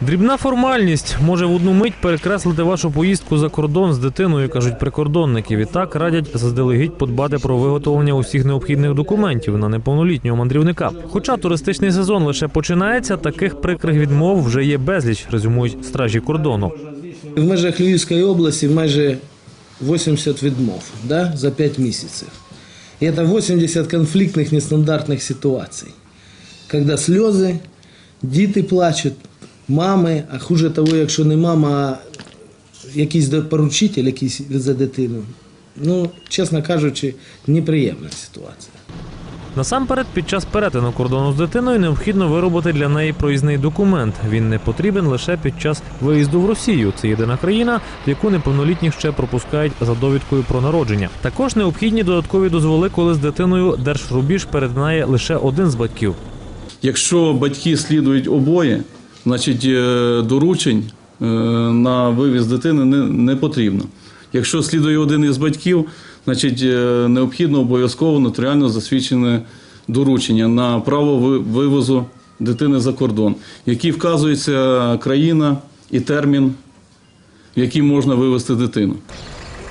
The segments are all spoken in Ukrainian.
Дрібна формальність може в одну мить перекреслити вашу поїздку за кордон з дитиною, кажуть прикордонники. Відтак радять заздалегідь подбати про виготовлення усіх необхідних документів на неповнолітнього мандрівника. Хоча туристичний сезон лише починається, таких прикрих відмов вже є безліч, резюмують стражі кордону. В межах Львівської області майже 80 відмов да, за 5 місяців. І це 80 конфліктних нестандартних ситуацій. Коли сльози, діти плачуть, мами, а хуже того, якщо не мама, а якийсь поручитель якийсь за дитину. Ну, чесно кажучи, неприємна ситуація. Насамперед, під час перетину кордону з дитиною необхідно виробити для неї проїзний документ. Він не потрібен лише під час виїзду в Росію. Це єдина країна, в яку неповнолітніх ще пропускають за довідкою про народження. Також необхідні додаткові дозволи, коли з дитиною держрубіж перетинає лише один з батьків. Якщо батьки слідують обоє, значить е, доручень е, на вивіз дитини не, не потрібно. Якщо слідує один із батьків, значить е, необхідно обов'язково нотаріально засвідчене доручення на право вивозу дитини за кордон, в якій вказується країна і термін, в який можна вивезти дитину.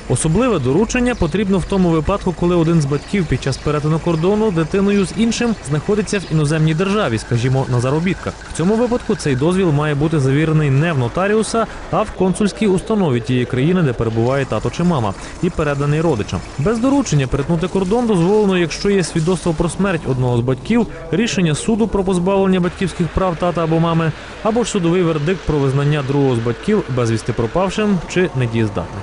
Особливе доручення потрібно в тому випадку, коли один з батьків під час перетину кордону дитиною з іншим знаходиться в іноземній державі, скажімо, на заробітках. В цьому випадку цей дозвіл має бути завірений не в нотаріуса, а в консульській установі тієї країни, де перебуває тато чи мама, і переданий родичам. Без доручення перетнути кордон дозволено, якщо є свідоцтво про смерть одного з батьків, рішення суду про позбавлення батьківських прав тата або мами, або ж судовий вердикт про визнання другого з батьків безвісти пропавшим чи недієздатним.